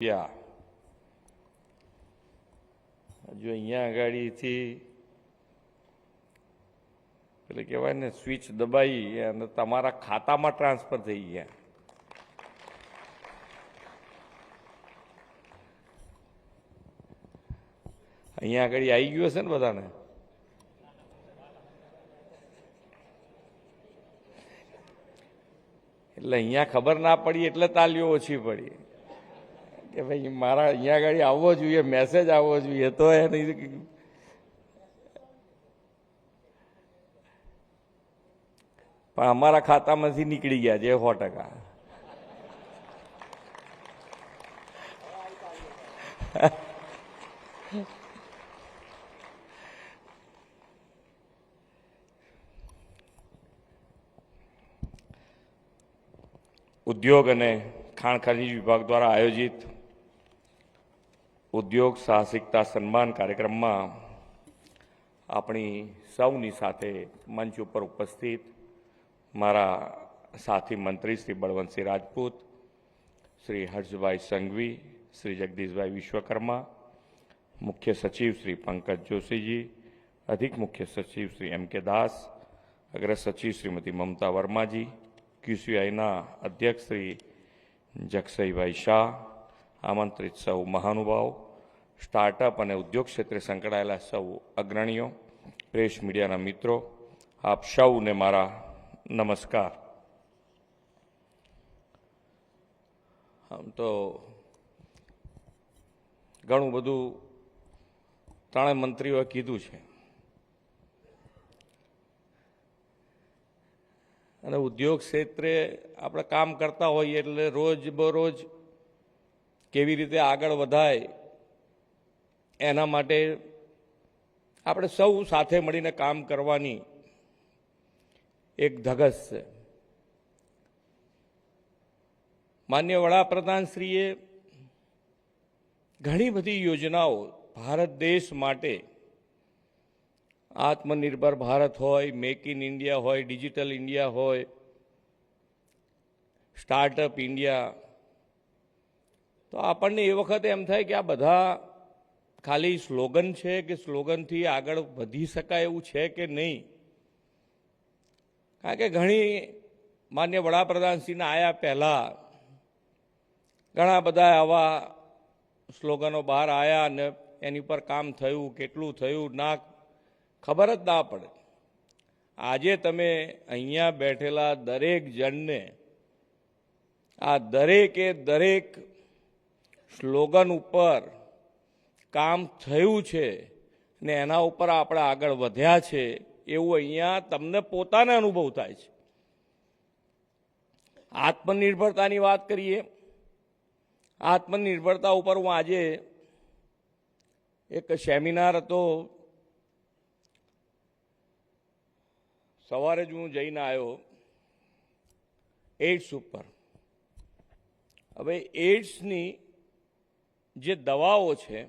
યા હજુ અહીંયા આગાડીથી એટલે કહેવાય ને સ્વિચ દબાઈ અને તમારા ખાતામાં ટ્રાન્સફર થઈ ગયા. અહીંયા આગળ આવી ગયું હશે ને બધાને? એટલે અહીંયા ખબર ના પડી એટલે તાલીઓ ઓછી પડી. કે ભાઈ, મારા અહીંયા આગળ આવવો જોઈએ મેસેજ આવવો જોઈએ, તો એની પણ અમારા ખાતામાંથી નીકળી ગયા છે સો ટકા. ઉદ્યોગ અને ખાણ ખનીજ વિભાગ દ્વારા આયોજિત ઉદ્યોગ સાહસિકતા સન્માન કાર્યક્રમમાં આપણી સૌની સાથે મંચ ઉપર ઉપસ્થિત મારા સાથી મંત્રી શ્રી બળવંતસિંહ રાજપૂત, શ્રી હર્ષભાઈ સંઘવી, શ્રી જગદીશભાઈ વિશ્વકર્મા, મુખ્ય સચિવ શ્રી પંકજ જોશીજી, અધિક મુખ્ય સચિવ શ્રી એમ કે દાસ, અગ્ર સચિવ શ્રીમતી મમતા વર્માજી, ક્યુસીઆઈના અધ્યક્ષ શ્રી જગસઈભાઈ શાહ આમંત્રિત સૌ મહાનુભાવ, સ્ટાર્ટઅપ અને ઉદ્યોગ ક્ષેત્રે સંકળાયેલા સૌ અગ્રણીઓ, પ્રેસ મીડિયાના મિત્રો, આપ સૌને મારા નમસ્કાર. આમ તો ઘણું બધું ત્રણેય મંત્રીઓએ કીધું છે. અને ઉદ્યોગ ક્ષેત્રે આપણે કામ કરતા હોઈએ એટલે રોજ બરોજ કેવી રીતે આગળ વધાય, એના માટે આપણે સૌ સાથે મળીને કામ કરવાની એક ધગસ છે. માન્ય વડાપ્રધાનશ્રીએ ઘણી બધી યોજનાઓ ભારત દેશ માટે આત્મનિર્ભર ભારત હોય, મેક ઇન ઇન્ડિયા હોય, ડિજિટલ ઇન્ડિયા હોય, સ્ટાર્ટઅપ ઇન્ડિયા તો આપણને એ વખતે એમ થાય કે આ બધા ખાલી સ્લોગન છે કે સ્લોગનથી આગળ વધી શકાય એવું છે કે નહીં? કારણ કે ઘણી માન્ય વડાપ્રધાનશ્રીના આયા પહેલાં ઘણા બધા આવા સ્લોગનો બહાર આવ્યા અને એની પર કામ થયું, કેટલું થયું, ના ખબર જ ના પડે. આજે તમે અહીંયા બેઠેલા દરેક જણને, આ દરેકે દરેક સ્લોગન ઉપર કામ થયું છે ને એના ઉપર આપણે આગળ વધ્યા છે, એવું અહીંયા તમને પોતાને અનુભવ થાય છે. આત્મનિર્ભરતાની વાત કરીએ, આત્મનિર્ભરતા ઉપર હું આજે એક સેમિનાર હતો. સવારે જ હું જઈને આવ્યો એડ્સ ઉપર. હવે એડ્સની જે દવાઓ છે,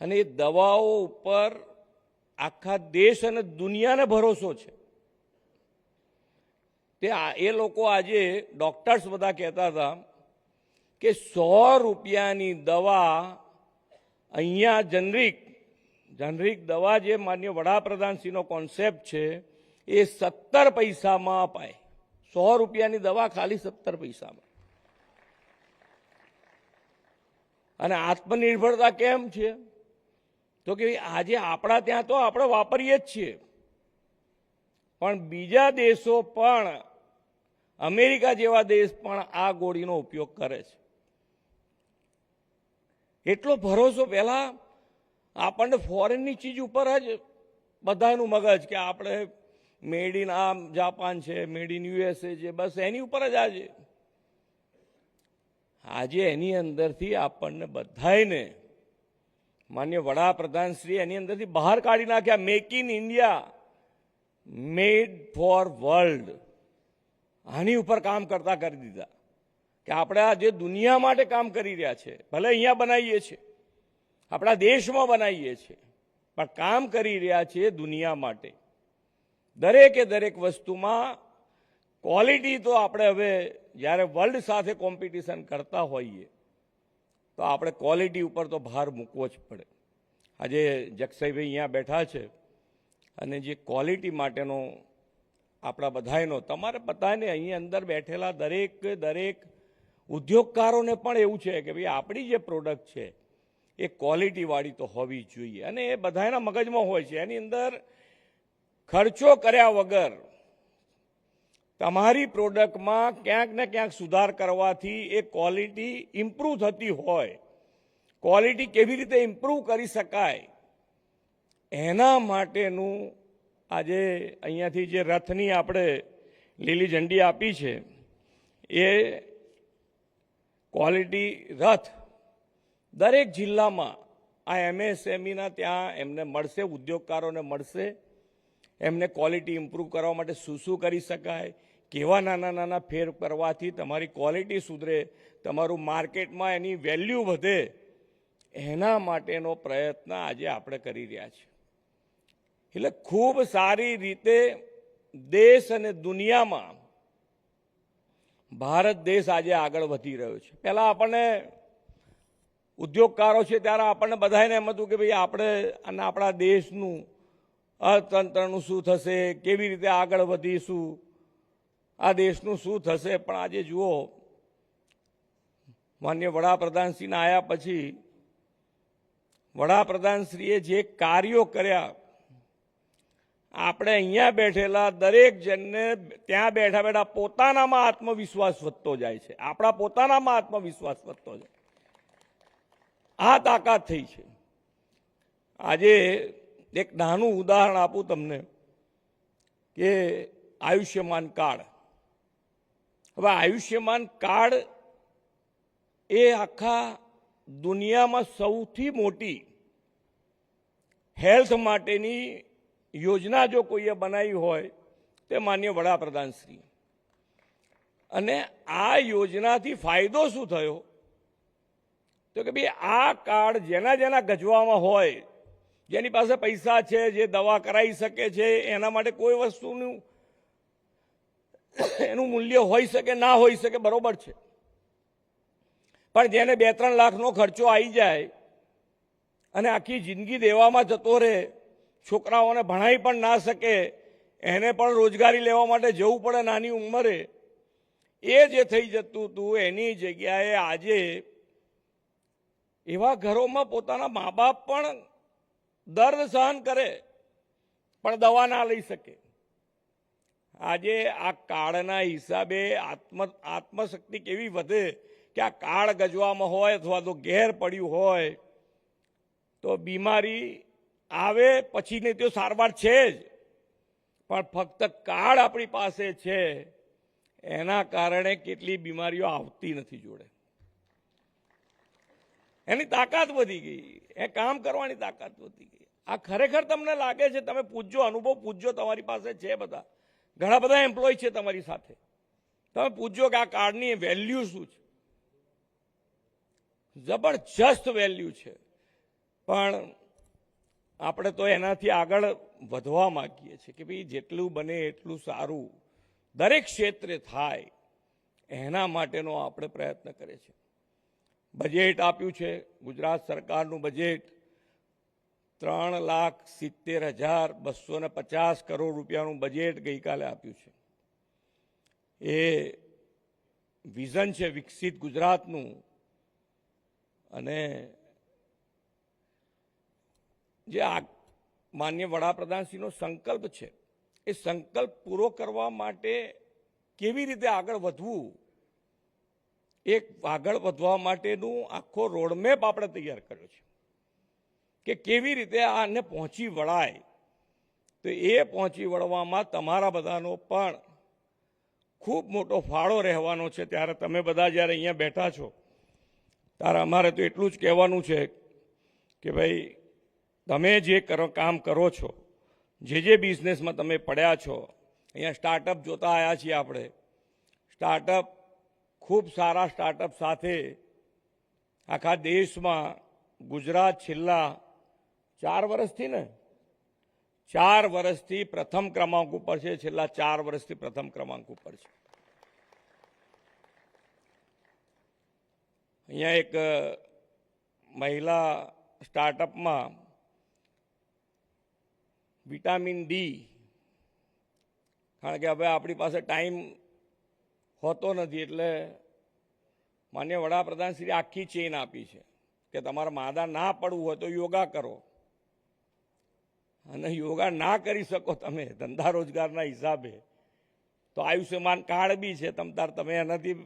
અને એ દવાઓ ઉપર આખા દેશ અને દુનિયાને ભરોસો છે. તે એ લોકો આજે ડોક્ટર્સ બધા કહેતા હતા કે સો રૂપિયાની દવા અહીંયા જનરિક જનરિક દવા જે માન્ય વડાપ્રધાનશ્રીનો કોન્સેપ્ટ છે, એ સત્તર પૈસામાં અપાય. સો રૂપિયાની દવા ખાલી સત્તર પૈસામાં. અને આત્મનિર્ભરતા કેમ છે? તો કે આજે આપણા ત્યાં તો આપણે વાપરીએ જ છીએ. પણ બીજા દેશો પણ, અમેરિકા જેવા દેશ પણ આ ગોળીનો ઉપયોગ કરે છે. એટલો ભરોસો પહેલા આપણને ફોરેનની ચીજ ઉપર જ બધાનું મગજ કે આપણે મેડ ઇન આમ જાપાન છે મેડ ઇન યુએસએ છે, બસ એની ઉપર જ આજે. આજે એની અંદરથી આપણને બધાયને માન્ય વડાપ્રધાન શ્રી એની અંદરથી બહાર કાઢી નાખ્યા make in India made for world આની ઉપર કામ કરતા કરી દીધા. કે આપણે આજે દુનિયા માટે કામ કરી રહ્યા છે, ભલે અહીંયા બનાવીએ છીએ, આપણા દેશમાં બનાવીએ છીએ, પણ કામ કરી રહ્યા છીએ દુનિયા માટે. દરેકે દરેક વસ્તુમાં ક્વોલિટી તો આપણે હવે જ્યારે વર્લ્ડ સાથે કોમ્પિટિશન કરતા હોઈએ, તો આપણે ક્વોલિટી ઉપર તો ભાર મૂકવો જ પડે. આજે જગસાઈભાઈ અહીંયા બેઠા છે અને જે ક્વોલિટી માટેનો આપણા બધાયનો, તમારે બધાને અહીં અંદર બેઠેલા દરેક દરેક ઉદ્યોગકારોને પણ એવું છે કે ભાઈ આપણી જે પ્રોડક્ટ છે, એ ક્વોલિટીવાળી તો હોવી જોઈએ. અને એ બધાના મગજમાં હોય છે. એની અંદર ખર્ચો કર્યા વગર તમારી પ્રોડક્ટમાં ક્યાંક ને ક્યાંક સુધાર કરવાથી એ ક્વોલિટી ઇમ્પ્રૂવ થતી હોય. ક્વોલિટી કેવી રીતે ઇમ્પ્રૂવ કરી શકાય? એના માટેનું આજે અહીંયાથી જે રથની આપણે લીલી ઝંડી આપી છે, એ ક્વોલિટી રથ દરેક જિલ્લામાં આ એમએસએમઈના ત્યાં એમને મળશે, ઉદ્યોગકારોને મળશે. એમને ક્વોલિટી ઇમ્પ્રૂવ કરવા માટે શું શું કરી શકાય, કેવા નાના નાના ફેર કરવાથી તમારી ક્વોલિટી સુધરે, તમારું માર્કેટમાં એની વેલ્યુ વધે, એના માટેનો પ્રયત્ન આજે આપણે કરી રહ્યા છીએ. એટલે ખૂબ સારી રીતે દેશ અને દુનિયામાં ભારત દેશ આજે આગળ વધી રહ્યો છે. પહેલાં આપણને ઉદ્યોગકારો છે ત્યારે આપણને બધાને એમ હતું કે ભાઈ આપણે અને આપણા દેશનું અર્થતંત્રનું શું થશે? કેવી રીતે આગળ વધીશું? આ દેશનું શું થશે? પણ આજે જુઓ, માન્ય વડાપ્રધાનશ્રીના આવ્યા પછી વડાપ્રધાનશ્રીએ જે કાર્યો કર્યા, આપણે અહીંયા બેઠેલા દરેક જણને ત્યાં બેઠા બેઠા પોતાનામાં આત્મવિશ્વાસ વધતો જાય છે. આપણા પોતાનામાં આત્મવિશ્વાસ વધતો જાય. આ તાકાત થઈ છે. આજે એક નાનું ઉદાહરણ આપું તમને કે આયુષ્યમાન કાર્ડ. હવે આયુષ્યમાન કાર્ડ એ આખા દુનિયામાં સૌથી મોટી હેલ્થ માટેની યોજના જો કોઈએ બનાવી હોય, તે માન્ય વડાપ્રધાનશ્રી. અને આ યોજનાથી ફાયદો શું થયો? તો કે ભાઈ આ કાર્ડ જેના જેના ગજવામાં હોય જેની પાસે પૈસા છે, જે દવા કરાવી શકે છે, એના માટે કોઈ વસ્તુનું એનું મૂલ્ય હોઈ શકે, ના હોઈ શકે, બરોબર છે. પણ જેને બે ત્રણ લાખનો ખર્ચો આવી જાય અને આખી જિંદગી દેવામાં જતો રહે, છોકરાઓને ભણાઈ પણ ના શકે, એને પણ રોજગારી લેવા માટે જવું પડે નાની ઉંમરે, એ જે થઈ જતું હતું એની જગ્યાએ આજે એવા ઘરોમાં પોતાના મા બાપ પણ દર્દ સહન કરે, પણ દવા ના લઈ શકે. આજે આ કાળના હિસાબે આત્મ, આત્મશક્તિ કેવી વધે કે આ કાળ ગજવામાં હોય અથવા તો ઘેર પડ્યું હોય, તો બીમારી આવે પછીની તો સારવાર છે જ. પણ ફક્ત કાર્ડ આપણી પાસે છે, એના કારણે કેટલી બીમારીઓ આવતી નથી જોડે. એની તાકાત વધી ગઈ. એ કામ કરવાની તાકાત વધી ગઈ. આ ખરેખર તમને લાગે છે, તમે પૂછજો, અનુભવ પૂછજો તમારી પાસે છે બધા. ઘણા બધા એમ્પ્લોય છે તમારી સાથે. તમે પૂછજો કે આ કાર્ડની વેલ્યુ શું છે? જબરજસ્ત વેલ્યુ છે. પણ આપણે તો એનાથી આગળ વધવા માંગીએ છીએ કે ભાઈ જેટલું બને એટલું સારું. દરેક ક્ષેત્રે થાય. એના માટેનો આપણે પ્રયત્ન કરીએ છીએ. બજેટ આપ્યું છે, ગુજરાત સરકારનું બજેટ ત્રણ લાખ સિત્તેર હજાર બસો ને પચાસ કરોડ રૂપિયાનું બજેટ ગઈકાલે આપ્યું છે. એ વિઝન છે વિકસિત ગુજરાતનું અને જે આ માન્ય વડાપ્રધાનશ્રીનો સંકલ્પ છે, એ સંકલ્પ પૂરો કરવા માટે કેવી રીતે આગળ વધવું એક આગળ વધવા માટેનું આખો રોડમેપ આપણે તૈયાર કર્યો છે. કે કેવી રીતે આને પહોંચી વળાય? તો એ પહોંચી વળવામાં તમારા બધાનો પણ ખૂબ મોટો ફાળો રહેવાનો છે. ત્યારે તમે બધા જ્યારે અહીંયા બેઠા છો, ત્યારે અમારે તો એટલું જ કહેવાનું છે કે ભાઈ, તમે જે કરો, કામ કરો છો, જે જે બિઝનેસમાં તમે પડ્યા છો, અહીંયા સ્ટાર્ટઅપ જોતા આવ્યા છીએ આપણે. સ્ટાર્ટઅપ ખૂબ સારા સ્ટાર્ટઅપ સાથે આખા દેશમાં ગુજરાત છેલ્લા ચાર વર્ષથી ને? ચાર વર્ષથી પ્રથમ ક્રમાંક ઉપર છે, છેલ્લા ચાર વર્ષથી પ્રથમ ક્રમાંક ઉપર છે. અહીંયા એક મહિલા સ્ટાર્ટઅપમાં વિટામિન ડી, કારણ કે હવે આપણી પાસે ટાઈમ હોતો નથી એટલે માન્ય વડાપ્રધાન શ્રી આખી ચેન આપી છે કે તમારે માદા ના પડવું હોય તો યોગા કરો. અને યોગા ના કરી શકો તમે, ધંધા રોજગારના હિસાબે. તો આયુષ્યમાન કાર્ડ બી છે, તમ તાર તમે એનાથી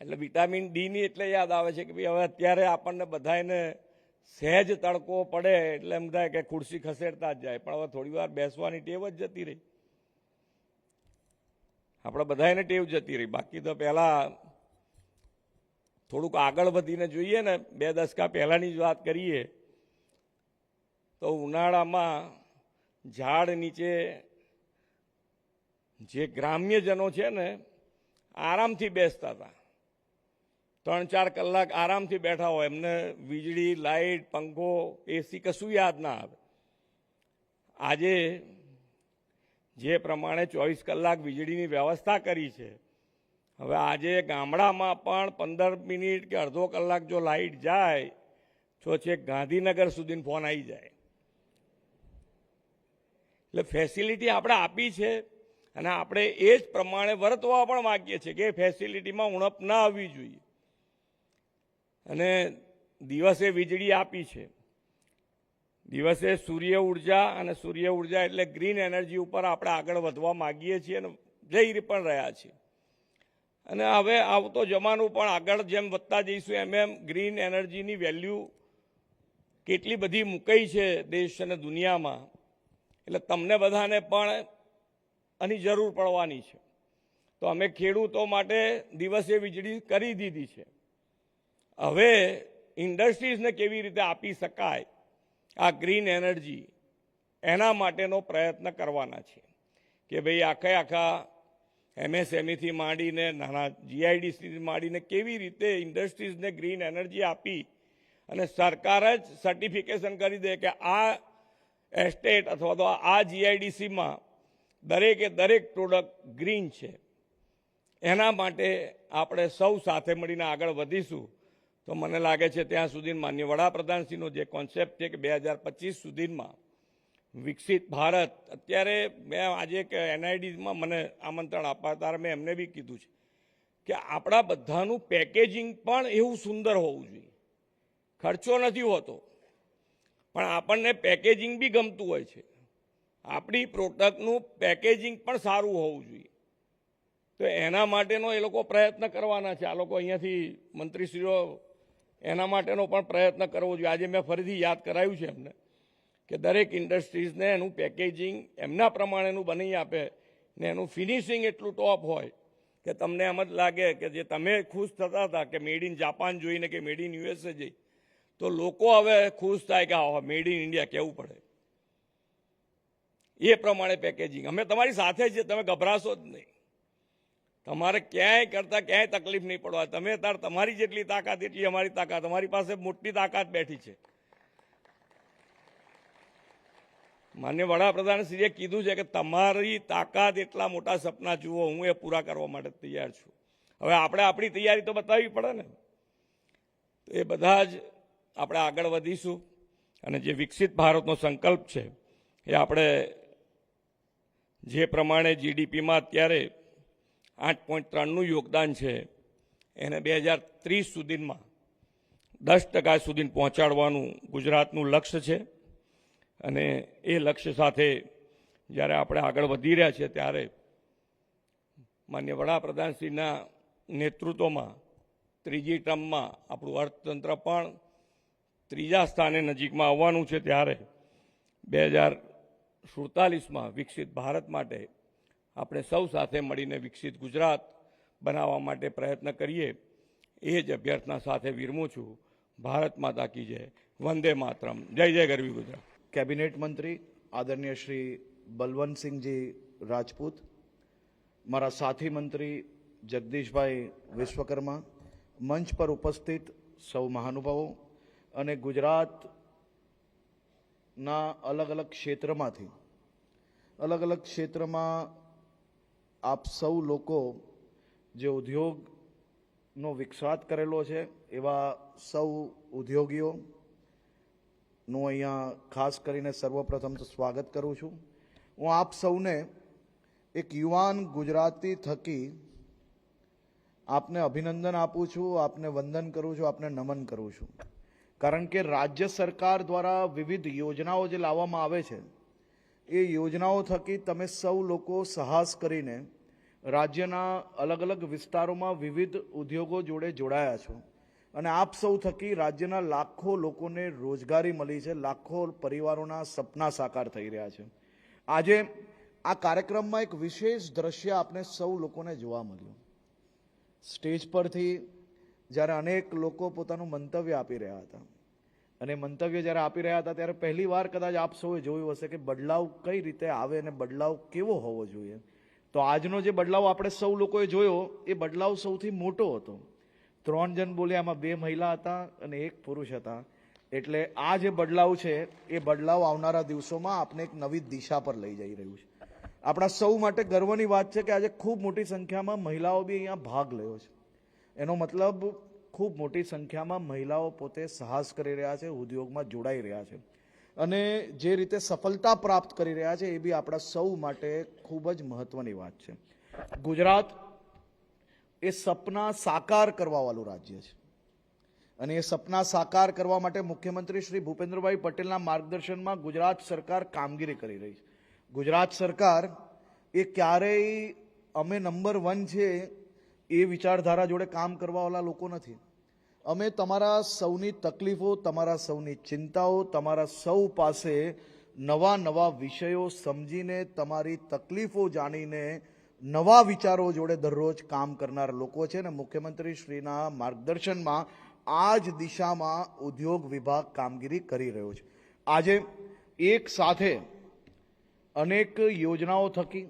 એટલે વિટામિન ડીની એટલે યાદ આવે છે કે ભાઈ હવે અત્યારે આપણને બધાને સહેજ તડકો પડે એટલે એમ થાય કે ખુરશી ખસેડતા જ જાય. પણ હવે થોડી વાર બેસવાની ટેવ જ જતી રહી. આપણે બધાને ટેવ જતી રહી. બાકી તો પહેલા થોડુંક આગળ વધીને જોઈએ ને, બે દશકા પહેલાની જ વાત કરીએ, તો ઉનાળામાં ઝાડ નીચે જે ગ્રામ્યજનો છે ને, આરામથી બેસતા હતા. ત્રણ ચાર કલાક આરામથી બેઠા હોય, એમને વીજળી, લાઇટ, પંખો, એસી કશું યાદ ના આવે. આજે જે પ્રમાણે ચોવીસ કલાક વીજળીની વ્યવસ્થા કરી છે, હવે આજે ગામડામાં પણ પંદર મિનિટ કે અડધો કલાક જો લાઇટ જાય, તો છેક ગાંધીનગર સુધીનો ફોન આવી જાય. એટલે ફેસિલિટી આપણે આપી છે અને આપણે એ જ પ્રમાણે વર્તવા પણ માગીએ છીએ કે ફેસિલિટીમાં ઉણપ ના આવવી જોઈએ. અને દિવસે વીજળી આપી છે. દિવસે સૂર્ય ઊર્જા અને સૂર્ય ઊર્જા એટલે ગ્રીન એનર્જી ઉપર આપણે આગળ વધવા માગીએ છીએ અને જઈ પણ રહ્યા છીએ. અને હવે આવતો જમાનો પણ આગળ જેમ વધતા જઈશું એમ એમ ગ્રીન એનર્જીની વેલ્યુ કેટલી બધી મૂકાઈ છે દેશ અને દુનિયામાં. એટલે તમને બધાને પણ આની જરૂર પડવાની છે. તો અમે ખેડૂતો માટે દિવસે વીજળી કરી દીધી છે. હવે ઇન્ડસ્ટ્રીઝને કેવી રીતે આપી શકાય આ ગ્રીન એનર્જી એના માટેનો પ્રયત્ન કરવાના છે કે ભાઈ આખે આખા એમએસએમઈથી માંડીને નાના જીઆઈડીસીથી માંડીને કેવી રીતે ઇન્ડસ્ટ્રીઝને ગ્રીન એનર્જી આપી અને સરકાર જ સર્ટિફિકેશન કરી દે કે આ એસ્ટેટ અથવા તો આ જીઆઈડીસીમાં દરેકે દરેક પ્રોડક્ટ ગ્રીન છે. એના માટે આપણે સૌ સાથે મળીને આગળ વધીશું. તો મને લાગે છે ત્યાં સુધી માન્ય વડાપ્રધાનશ્રીનો જે કોન્સેપ્ટ છે કે બે હજાર પચીસ સુધીમાં વિકસિત ભારત, અત્યારે મેં આજે એક એનઆઈડીમાં મને આમંત્રણ આપવા ત્યારે મેં એમને બી કીધું છે કે આપણા બધાનું પેકેજિંગ પણ એવું સુંદર હોવું જોઈએ. ખર્ચો નથી હોતો, પણ આપણને પેકેજિંગ બી ગમતું હોય છે. આપણી પ્રોડક્ટનું પેકેજિંગ પણ સારું હોવું જોઈએ. તો એના માટેનો એ લોકો પ્રયત્ન કરવાના છે. આ લોકો અહીંયાથી મંત્રીશ્રીઓ એના માટેનો પણ પ્રયત્ન કરવો જોઈએ. આજે મેં ફરીથી યાદ કરાયું છે એમને કે દરેક ઇન્ડસ્ટ્રીઝને એનું પેકેજિંગ એમના પ્રમાણેનું બની આપે ને એનું ફિનિશિંગ એટલું ટોપ હોય કે તમને એમ જ લાગે કે જે તમે ખુશ થતા હતા કે મેડ ઇન જાપાન જોઈને કે મેડ ઇન યુએસએ જઈ, તો લોકો હવે ખુશ થાય કે હા મેડ ઇન ઇન્ડિયા કેવું પડે? એ પ્રમાણે પેકેજિંગ. અમે તમારી સાથે જ તમે ગભરાશો જ નહીં. તમારે ક્યાંય કરતા ક્યાંય તકલીફ નહીં પડવા. તમે તાર તમારી જેટલી તાકાત એટલી અમારી તાકાત. અમારી પાસે મોટી તાકાત બેઠી છે. માન્ય વડાપ્રધાનશ્રીએ કીધું છે કે તમારી તાકાત એટલા મોટા સપના જુઓ, હું એ પૂરા કરવા માટે તૈયાર છું. હવે આપણે આપણી તૈયારી તો બતાવવી પડે ને. એ બધા જ આપણે આગળ વધીશું. અને જે વિકસિત ભારતનો સંકલ્પ છે, એ આપણે જે પ્રમાણે જીડીપીમાં અત્યારે આઠ પોઈન્ટ ત્રણનું યોગદાન છે. એને બે હજાર ત્રીસ સુધીમાં દસ ટકા સુધી પહોંચાડવાનું ગુજરાતનું લક્ષ્ય છે. અને એ લક્ષ્ય સાથે જ્યારે આપણે આગળ વધી રહ્યા છીએ ત્યારે માન્ય વડાપ્રધાનશ્રીના નેતૃત્વમાં ત્રીજી ટર્મમાં આપણું અર્થતંત્ર પણ ત્રીજા સ્થાને નજીકમાં આવવાનું છે. ત્યારે બે હજાર સુડતાલીસમાં વિકસિત ભારત માટે આપણે સૌ સાથે મળીને વિકસિત ગુજરાત બનાવવા માટે પ્રયત્ન કરીએ, એ જ અભ્યર્થના સાથે વિરમું છું. ભારત માતા કી જય. વંદે માતરમ. જય જય ગરવી ગુજરાત. કેબિનેટ મંત્રી આદરણીય શ્રી બલવંતસિંહજી રાજપૂત, મારા સાથી મંત્રી જગદીશભાઈ વિશ્વકર્મા, મંચ પર ઉપસ્થિત સૌ મહાનુભાવો અને ગુજરાતના અલગ અલગ ક્ષેત્રમાંથી, અલગ અલગ ક્ષેત્રમાં આપ સૌ લોકો જે ઉદ્યોગનો વિકસાત કરેલો છે, એવા સૌ ઉદ્યોગીઓનું અહીંયા ખાસ કરીને સર્વપ્રથમ તો સ્વાગત કરું છું. હું આપ સૌને એક યુવાન ગુજરાતી થકી આપને અભિનંદન આપું છું, આપને વંદન કરું છું, આપને નમન કરું છું. કારણ કે રાજ્ય સરકાર દ્વારા વિવિધ યોજનાઓ જે લાવવામાં આવે છે એ યોજનાઓ થકી તમે સૌ લોકો સાહસ કરીને રાજ્યના અલગ અલગ વિસ્તારોમાં વિવિધ ઉદ્યોગો જોડે જોડાયા છો. અને આપ સૌ થકી રાજ્યના લાખો લોકોને રોજગારી મળી છે, લાખો પરિવારોના સપના સાકાર થઈ રહ્યા છે. આજે આ કાર્યક્રમમાં એક વિશેષ દ્રશ્ય આપણે સૌ લોકોને જોવા મળ્યું. સ્ટેજ પરથી જ્યારે અનેક લોકો પોતાનું મંતવ્ય આપી રહ્યા હતા અને મંતવ્ય જ્યારે આપી રહ્યા હતા, ત્યારે પહેલી વાર કદાચ આપ સૌએ જોયું હશે કે બદલાવ કઈ રીતે આવે અને બદલાવ કેવો હોવો જોઈએ. તો આજનો જે બદલાવ આપણે સૌ લોકોએ જોયો, એ બદલાવ સૌથી મોટો હતો. ત્રણ જણ બોલ્યા આમાં બે મહિલા હતા અને એક પુરુષ હતા. એટલે આ જે બદલાવ છે, એ બદલાવ આવનારા દિવસોમાં આપણે એક નવી દિશા પર લઈ જઈ રહ્યું છે. આપણા સૌ માટે ગર્વની વાત છે કે આજે ખૂબ મોટી સંખ્યામાં મહિલાઓ બી અહીંયા ભાગ લેવો છે. એનો મતલબ ખૂબ મોટી સંખ્યામાં મહિલાઓ પોતે સાહસ કરી રહ્યા છે, ઉદ્યોગમાં જોડાઈ રહ્યા છે. અને જે રીતે સફળતા પ્રાપ્ત કરી રહ્યા છે, એ બી આપણા સૌ માટે ખૂબ જ મહત્વની વાત છે. ગુજરાત એ સપના સાકાર કરવાવાળું રાજ્ય છે. અને એ સપના સાકાર કરવા માટે મુખ્યમંત્રી શ્રી ભૂપેન્દ્રભાઈ પટેલના માર્ગદર્શનમાં ગુજરાત સરકાર કામગીરી કરી રહી છે. ગુજરાત સરકાર એ ક્યારેય અમે નંબર વન છે એ વિચારધારા જોડે કામ કરવાવાળા લોકો નથી. અમે તમારા સૌની તકલીફો, તમારા સૌની ચિંતાઓ, તમારા સૌ પાસે નવા નવા વિષયો સમજીને, તમારી તકલીફો જાણીને, નવા વિચારો જોડે દરરોજ કામ કરનાર લોકો છે ને મુખ્યમંત્રી શ્રીના માર્ગદર્શનમાં આ જ દિશામાં ઉદ્યોગ વિભાગ કામગીરી કરી રહ્યો છે. આજે એક સાથે અનેક યોજનાઓ થકી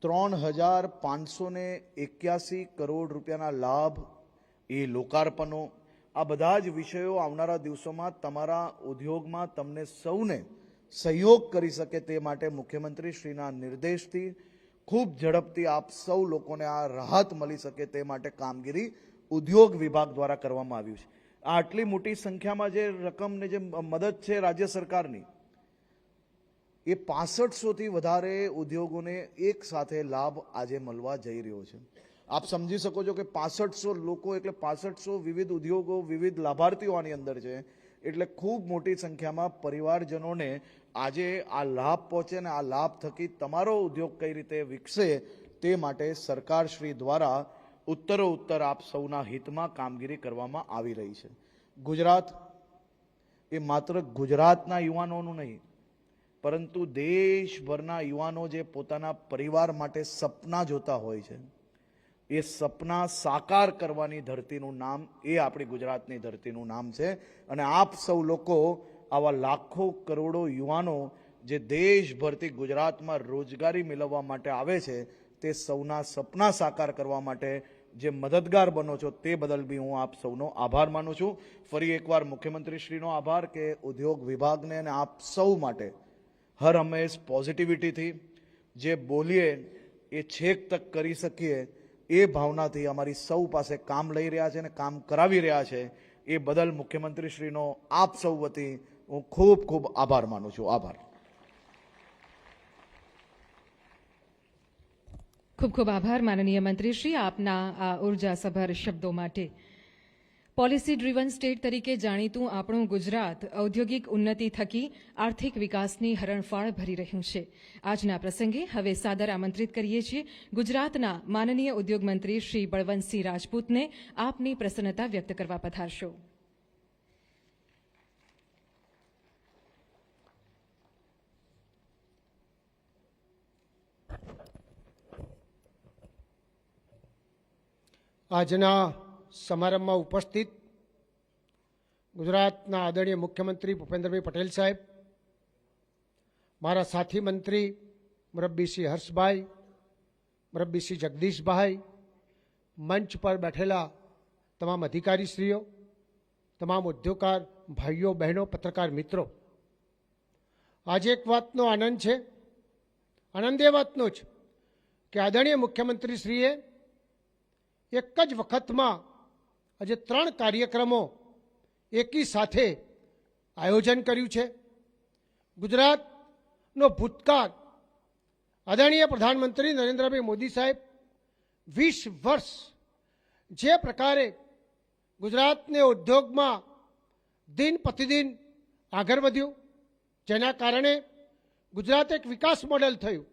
ત્રણ હજાર પાંચસો એક્યાસી કરોડ રૂપિયાના લાભ એ લોકાર્પણો, આ બધા જ વિષયો આવનારા દિવસોમાં તમારા ઉદ્યોગમાં તમને સૌને સહયોગ કરી શકે તે માટે મુખ્યમંત્રી શ્રીના નિર્દેશથી ખૂબ ઝડપથી આપ સૌ લોકોને આ રાહત મળી શકે તે માટે કામગીરી ઉદ્યોગ વિભાગ દ્વારા કરવામાં આવ્યું છે. આટલી મોટી સંખ્યામાં જે રકમને જે મદદ છે રાજ્ય સરકારની, એ પાસઠસોથી વધારે ઉદ્યોગોને એક સાથે લાભ આજે મળવા જઈ રહ્યો છે. આપ સમજી શકો છો કે પાસઠસો લોકો એટલે પાસઠસો વિવિધ ઉદ્યોગો, વિવિધ લાભાર્થીઓ આની અંદર છે. એટલે ખૂબ મોટી સંખ્યામાં પરિવારજનોને આજે આ લાભ પહોંચે ને આ લાભ થકી તમારો ઉદ્યોગ કઈ રીતે વિકસે તે માટે સરકારશ્રી દ્વારા ઉત્તરો ઉત્તર આપ સૌના હિતમાં કામગીરી કરવામાં આવી રહી છે. ગુજરાત એ માત્ર ગુજરાતના યુવાનોનું નહીં, પરંતુ દેશભરના યુવાનો જે પોતાના પરિવાર માટે સપના જોતા હોય છે એ સપના સાકાર કરવાની ધરતીનું નામ, એ આપણી ગુજરાતની ધરતીનું નામ છે. અને આપ સૌ લોકો આવા લાખો કરોડો યુવાનો જે દેશભરથી ગુજરાતમાં રોજગારી મેળવવા માટે આવે છે, તે સૌના સપના સાકાર કરવા માટે જે મદદગાર બનો છો તે બદલ બી હું આપ સૌનો આભાર માનું છું. ફરી એકવાર મુખ્યમંત્રીશ્રીનો આભાર કે ઉદ્યોગ વિભાગને અને આપ સૌ માટે હર હંમેશ પોઝિટિવિટીથી જે બોલીએ, એ છેક તક કરી શકીએ એ ભાવનાથી અમારી સૌ પાસે કામ લઈ રહ્યા છે અને કામ કરાવી રહ્યા છે. એ બદલ મુખ્યમંત્રીશ્રીનો આપ સૌ વતી હું ખૂબ ખૂબ આભાર માનું છું. આભાર. ખૂબ ખૂબ આભાર, માનનીય મંત્રીશ્રી, આપના આ ઉર્જાસભર શબ્દો માટે. પોલિસી ડ્રીવન સ્ટેટ તરીકે જાણીતું આપણું ગુજરાત ઔદ્યોગિક ઉન્નતિ થકી આર્થિક વિકાસની હરણફાળ ભરી રહ્યું છે. આજના પ્રસંગે હવે સાદર આમંત્રિત કરીએ છીએ ગુજરાતના માનનીય ઉદ્યોગમંત્રી શ્રી બળવંતસિંહ રાજપૂતને આપની પ્રસન્નતા વ્યક્ત કરવા પધારશો. આજના સમારંભમાં ઉપસ્થિત ગુજરાતના આદરણીય મુખ્યમંત્રી ભૂપેન્દ્રભાઈ પટેલ સાહેબ, મારા સાથી મંત્રી મુરબ્બીશ્રી હર્ષભાઈ મુરબ્બીશ્રી જગદીશભાઈ, મંચ પર બેઠેલા તમામ અધિકારીશ્રીઓ, તમામ ઉદ્યોગકાર ભાઈઓ, બહેનો, પત્રકાર મિત્રો, આજે એક વાતનો આનંદ છે. આનંદ એ વાતનો છે કે આદરણીય મુખ્યમંત્રીશ્રીએ એક જ વખતમાં આજે ત્રણ કાર્યક્રમો એકી સાથે આયોજન કર્યું છે. ગુજરાતનો ભૂતકાળ આદરણીય પ્રધાનમંત્રી નરેન્દ્રભાઈ મોદી સાહેબ વીસ વર્ષ જે પ્રકારે ગુજરાતને ઉદ્યોગમાં દિન પ્રતિદિન આગળ વધ્યું, જેના કારણે ગુજરાત એક વિકાસ મોડેલ થયું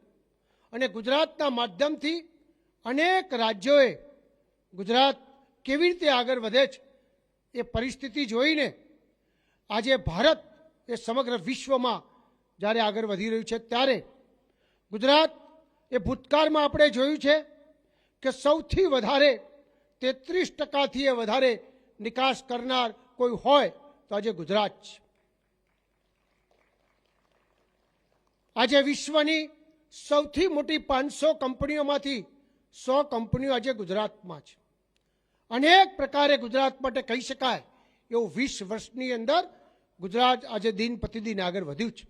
અને ગુજરાતના માધ્યમથી અનેક રાજ્યોએ ગુજરાત કેવી રીતે આગળ વધે છે? એ પરિસ્થિતિ જોઈને આજે ભારત એ સમગ્ર વિશ્વમાં જ્યારે આગળ વધી રહ્યું છે ત્યારે ગુજરાત એ ભૂતકાળમાં આપણે જોયું છે કે સૌથી વધારે તેત્રીસ ટકાથી એ વધારે નિકાસ કરનાર કોઈ હોય તો આજે ગુજરાત છે. આજે વિશ્વની સૌથી મોટી પાંચસો કંપનીઓમાંથી સો કંપનીઓ આજે ગુજરાતમાં છે. અનેક પ્રકારે ગુજરાત માટે કહી શકાય એવું વીસ વર્ષની અંદર ગુજરાત આજે દિન પ્રતિદિન આગળ વધ્યું છે.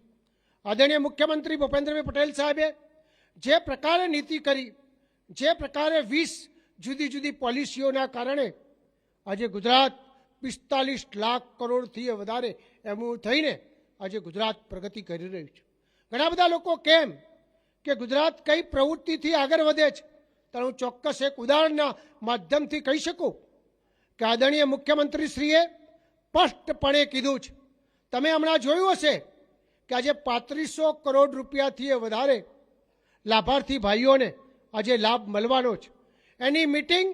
આદરણીય મુખ્યમંત્રી ભૂપેન્દ્રભાઈ પટેલ સાહેબે જે પ્રકારે નીતિ કરી, જે પ્રકારે વીસ જુદી જુદી પોલિસીઓના કારણે આજે ગુજરાત પિસ્તાલીસ લાખ કરોડથી વધારે એમનું થઈને આજે ગુજરાત પ્રગતિ કરી રહ્યું છે. ઘણા બધા લોકો કેમ કે ગુજરાત કઈ પ્રવૃત્તિથી આગળ વધે છે? તો હું ચોક્કસ એક ઉદાહરણના માધ્યમથી કહી શકું કે આદરણીય મુખ્યમંત્રીશ્રીએ સ્પષ્ટપણે કીધું છે. તમે હમણાં જોયું હશે કે આજે પાંત્રીસો કરોડ રૂપિયાથી વધારે લાભાર્થી ભાઈઓને આજે લાભ મળવાનો છે. એની મિટિંગ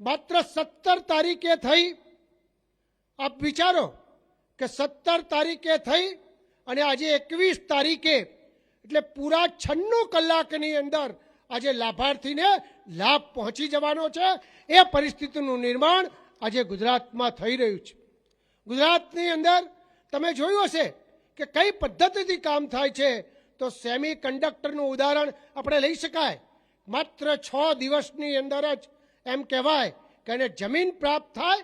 માત્ર સત્તર તારીખે થઈ. આપ વિચારો કે સત્તર તારીખે થઈ અને આજે એકવીસ તારીખે, એટલે પૂરા છન્નું કલાકની અંદર આજે લાભાર્થીને લાભ પહોંચી જવાનો છે. એ પરિસ્થિતિનું નિર્માણ આજે ગુજરાતમાં થઈ રહ્યું છે. ગુજરાતની અંદર તમે જોયું હશે કે કઈ પદ્ધતિથી કામ થાય છે તો સેમી કંડક્ટરનું ઉદાહરણ આપણે લઈ શકાય. માત્ર છ દિવસની અંદર જ એમ કહેવાય કે એને જમીન પ્રાપ્ત થાય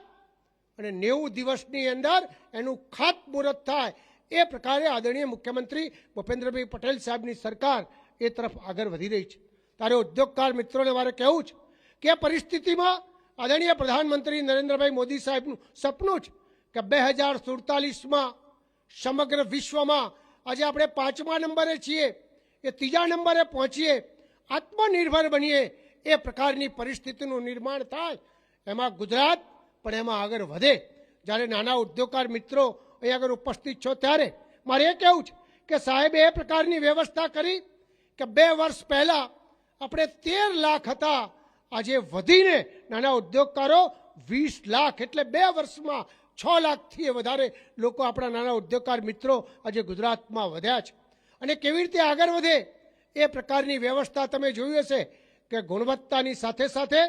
અને નેવું દિવસની અંદર એનું ખાતમુહૂર્ત થાય. એ પ્રકારે આદરણીય મુખ્યમંત્રી ભૂપેન્દ્રભાઈ પટેલ સાહેબની સરકાર એ તરફ આગળ વધી રહી છે. ત્યારે ઉદ્યોગકાર મિત્રોને મારે કહેવું છે કે પરિસ્થિતિમાં આદરણીય પ્રધાનમંત્રી નરેન્દ્રભાઈ મોદી સાહેબનું સપનું છે કે બે હજાર સુડતાલીસમાં સમગ્ર વિશ્વમાં આજે આપણે પાંચમા નંબરે છીએ, એ ત્રીજા નંબરે પહોંચીએ, આત્મનિર્ભર બનીએ, એ પ્રકારની પરિસ્થિતિનું નિર્માણ થાય, એમાં ગુજરાત પણ એમાં આગળ વધે. જ્યારે નાના ઉદ્યોગકાર મિત્રો અહીં આગળ ઉપસ્થિત છો ત્યારે મારે એ કહેવું છે કે સાહેબે એ પ્રકારની વ્યવસ્થા કરી કે બે વર્ષ પહેલાં આપણે તેર લાખ હતા. આજે વધીને નાના ઉદ્યોગકારો વીસ લાખ એટલે બે વર્ષમાં છ લાખથી વધારે લોકો આપણા નાના ઉદ્યોગકાર મિત્રો આજે ગુજરાતમાં વધ્યા છે. અને કેવી રીતે આગળ વધે? એ પ્રકારની વ્યવસ્થા તમે જોયું હશે કે ગુણવત્તાની સાથે સાથે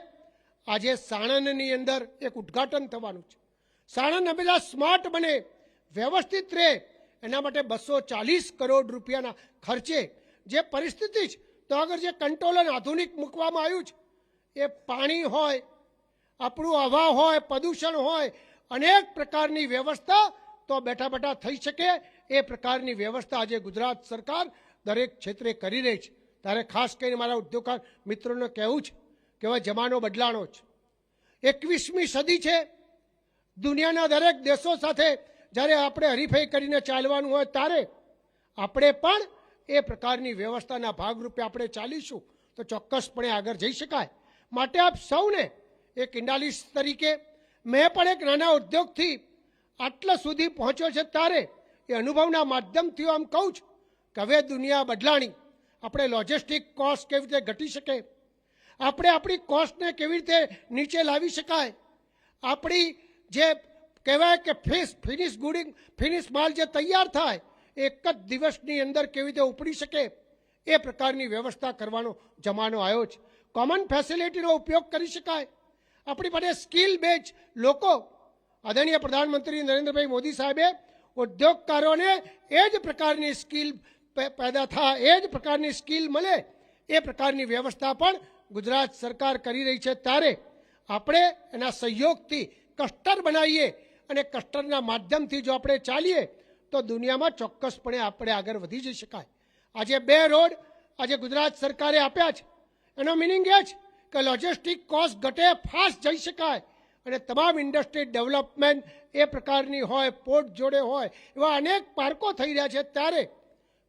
આજે સાણંદની અંદર એક ઉદ્ઘાટન થવાનું છે. સાણંદ હંમેશા સ્માર્ટ બને, વ્યવસ્થિત રહે, એના માટે બસો ચાલીસ કરોડ રૂપિયાના ખર્ચે જે પરિસ્થિતિ છે તો આગળ જે કંટ્રોલર આધુનિક મૂકવામાં આવ્યું છે, એ પાણી હોય, આપણું હવા હોય, પ્રદૂષણ હોય, અનેક પ્રકારની વ્યવસ્થા તો બેઠા બેઠા થઈ શકે. એ પ્રકારની વ્યવસ્થા આજે ગુજરાત સરકાર દરેક ક્ષેત્રે કરી રહી છે. ત્યારે ખાસ કરીને મારા ઉદ્યોગકાર મિત્રોને કહેવું છે કે હવે જમાનો બદલાણો છે. એકવીસમી સદી છે. દુનિયાના દરેક દેશો સાથે જ્યારે આપણે હરીફાઈ કરીને ચાલવાનું હોય, ત્યારે આપણે પણ એ પ્રકારની વ્યવસ્થાના ભાગરૂપે આપણે ચાલીશું તો ચોક્કસપણે આગળ જઈ શકાય. માટે આપ સૌને એક ઇન્ડાલિસ્ટ તરીકે મેં પણ એક નાના ઉદ્યોગથી આટલા સુધી પહોંચ્યો છે ત્યારે એ અનુભવના માધ્યમથી આમ કહું છું કે હવે દુનિયા બદલાણી. આપણે લોજિસ્ટિક કોસ્ટ કેવી રીતે ઘટી શકે? આપણે આપણી કોસ્ટને કેવી રીતે નીચે લાવી શકાય? આપણી જે કહેવાય કે ફિશ, ફિનિશ ગુડિંગ, ફિનિશ માલ જે તૈયાર થાય એક જ દિવસની અંદર કેવી રીતે ઉપડી શકે? એ પ્રકારની વ્યવસ્થા કરવાનો જમાનો આવ્યો છે. કોમન ફેસિલિટીનો ઉપયોગ કરી શકાય. આપણી પાસે સ્કિલ બેચ લોકો. આદરણીય પ્રધાનમંત્રી નરેન્દ્રભાઈ મોદી સાહેબે ઉદ્યોગકારોને એ જ પ્રકારની સ્કિલ પેદા થાય એ જ પ્રકારની સ્કિલ મળે, એ પ્રકારની વ્યવસ્થા પણ ગુજરાત સરકાર કરી રહી છે. ત્યારે આપણે એના સહયોગથી કસ્ટર બનાવીએ અને કસ્ટરના માધ્યમથી જો આપણે ચાલીએ તો દુનિયામાં ચોક્કસપણે આપણે આગળ વધી જઈ શકાય. આજે બે રોડ આજે ગુજરાત સરકારે આપ્યા છે. એનો મિનિંગ એ જ કે લોજિસ્ટિક કોસ્ટ ઘટે ફાસ્ટ જઈ શકાય. અને તમામ ઇન્ડસ્ટ્રી ડેવલપમેન્ટ એ પ્રકારની હોય પોર્ટ જોડે હોય, એવા અનેક પાર્કો થઈ રહ્યા છે. ત્યારે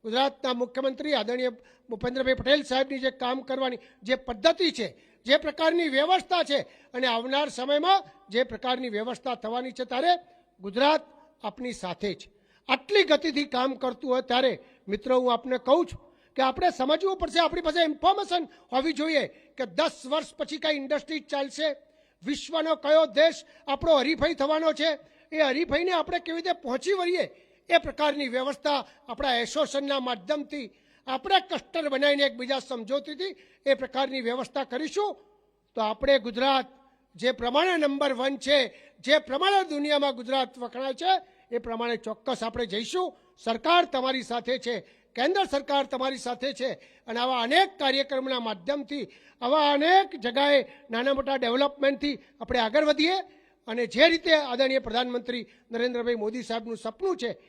ગુજરાતના મુખ્યમંત્રી આદરણીય ભૂપેન્દ્રભાઈ પટેલ સાહેબની જે કામ કરવાની જે પદ્ધતિ છે, જે પ્રકારની વ્યવસ્થા છે અને આવનાર સમયમાં જે પ્રકારની વ્યવસ્થા થવાની છે, ત્યારે ગુજરાત આપની સાથે છે આટલી ગતિથી કામ કરતું હોય ત્યારે મિત્રો, હું આપને કહું છું કે આપણે સમજવું પડશે, આપણી પાસે ઇન્ફોર્મેશન હોવી જોઈએ કે દસ વર્ષ પછી કઈ ઇન્ડસ્ટ્રી ચાલશે. વિશ્વનો કયો દેશ આપણો હરીફાઈ થવાનો છે, એ હરીફાઈને આપણે કેવી રીતે પહોંચી વળીએ, એ પ્રકારની વ્યવસ્થા આપણા એસોસિએશનના માધ્યમથી આપણે કસ્ટર બનાવીને એકબીજા સમજોતીથી એ પ્રકારની વ્યવસ્થા કરીશું. તો આપણે ગુજરાત, જે પ્રમાણે નંબર વન છે, જે પ્રમાણે દુનિયામાં ગુજરાત વખણાય છે એ પ્રમાણે ચોક્કસ આપણે જઈશું. સરકાર તમારી સાથે છે. કેન્દ્ર સરકાર તમારી સાથે છે. અને આવા અનેક કાર્યક્રમના માધ્યમથી, આવા અનેક જગાએ નાના મોટા ડેવલપમેન્ટથી આપણે આગળ વધીએ. અને જે રીતે આદરણીય પ્રધાનમંત્રી નરેન્દ્રભાઈ મોદી સાહેબનું સપનું છે